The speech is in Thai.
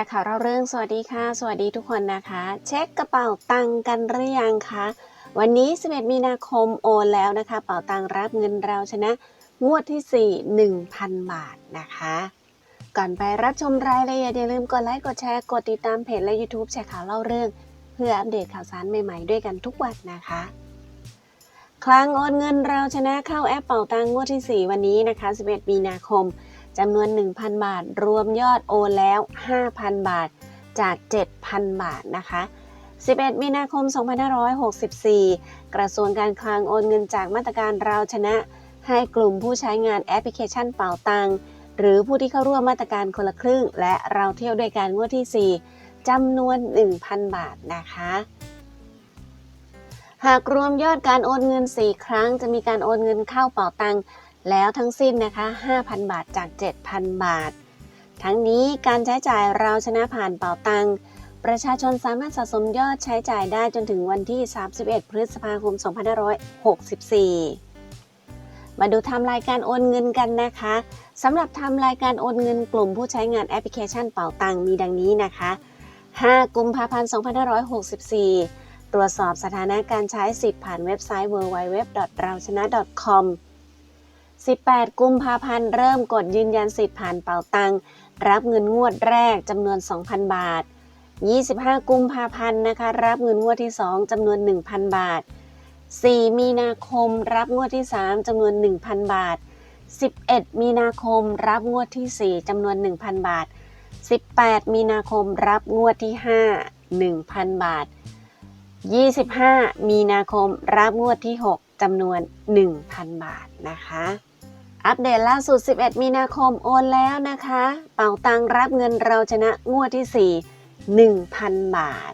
จากข่าวเราเรื่องสวัสดีค่ะ สวัสดีทุกคนนะคะ เช็คกระเป๋าตังค์กันหรือยังคะ วันนี้ 11 มีนาคมโอนแล้วนะคะเป๋าตังค์รับเงินเราชนะ งวดที่ 4 1,000 บาทนะคะ ก่อนไปรับชมรายละเอียดอย่าลืมกดไลค์กดแชร์กดติดตามเพจและ YouTube แชร์ข่าวเล่าเรื่อง เพื่ออัปเดตข่าวสารใหม่ๆด้วยกันทุกวันนะคะคลังโอนเงินเราชนะเข้าแอปเป่าตังค์งวดที่ 4 วันนี้นะคะ 11 มีนาคม จำนวน 1,000 บาท รวมยอดโอนแล้ว 5,000 บาทจาก 7,000 บาทนะคะ 11 มีนาคม 2564 กระทรวงการคลังโอนเงินจากมาตรการเราชนะ ให้กลุ่มผู้ใช้งานแอปพลิเคชันเป่าตัง หรือผู้ที่เข้าร่วมมาตรการคนละครึ่ง และเราเที่ยวด้วยการงวดที่ 4จำนวน 1,000 บาทนะคะหากรวมยอดการโอนเงิน 4 ครั้ง จะมีการโอนเงินเข้าเป่าตัง แล้วทั้งสิ้นนะคะ 5,000 บาทจาก 7,000 บาท ทั้งนี้การใช้จ่ายเราชนะผ่านเป่าตังประชาชนสามารถสะสมยอดใช้จ่ายได้จนถึงวันที่ 31 พฤษภาคม 2564 มาดูทม์รายการโอนเงินกันนะคะสำหรับทม์รายการโอนเงินกลุ่มผู้ใช้งานแอปพลิเคชันเป่าตังมีดังนี้นะคะ 5 กุมภาพันธ์ 2564 ตรวจสอบสถานะการใช้สิทธิ์ผ่านเว็บไซต์ www.rauchana.com 18 กุมภาพันธ์เริ่มกดยืนยันสิทธิ์ผ่านเป่าตังรับเงินงวดแรกจำนวน 2,000 บาท 25 กุมภาพันธ์นะคะ รับเงินงวดที่ 2จำนวน 1,000 บาท 4 มีนาคม รับงวดที่ 3จำนวน 1,000 บาท 11 มีนาคม รับงวดที่ 4จำนวน 1,000 บาท 18 มีนาคม รับงวดที่ 5 1,000 บาท 25 มีนาคม รับงวดที่ 6 จำนวน 1,000 บาทนะคะ อัปเดตล่าสุด 11 มีนาคมโอนแล้วนะคะ เป่าตังรับเงินเราชนะงวดที่ 4 1,000 บาท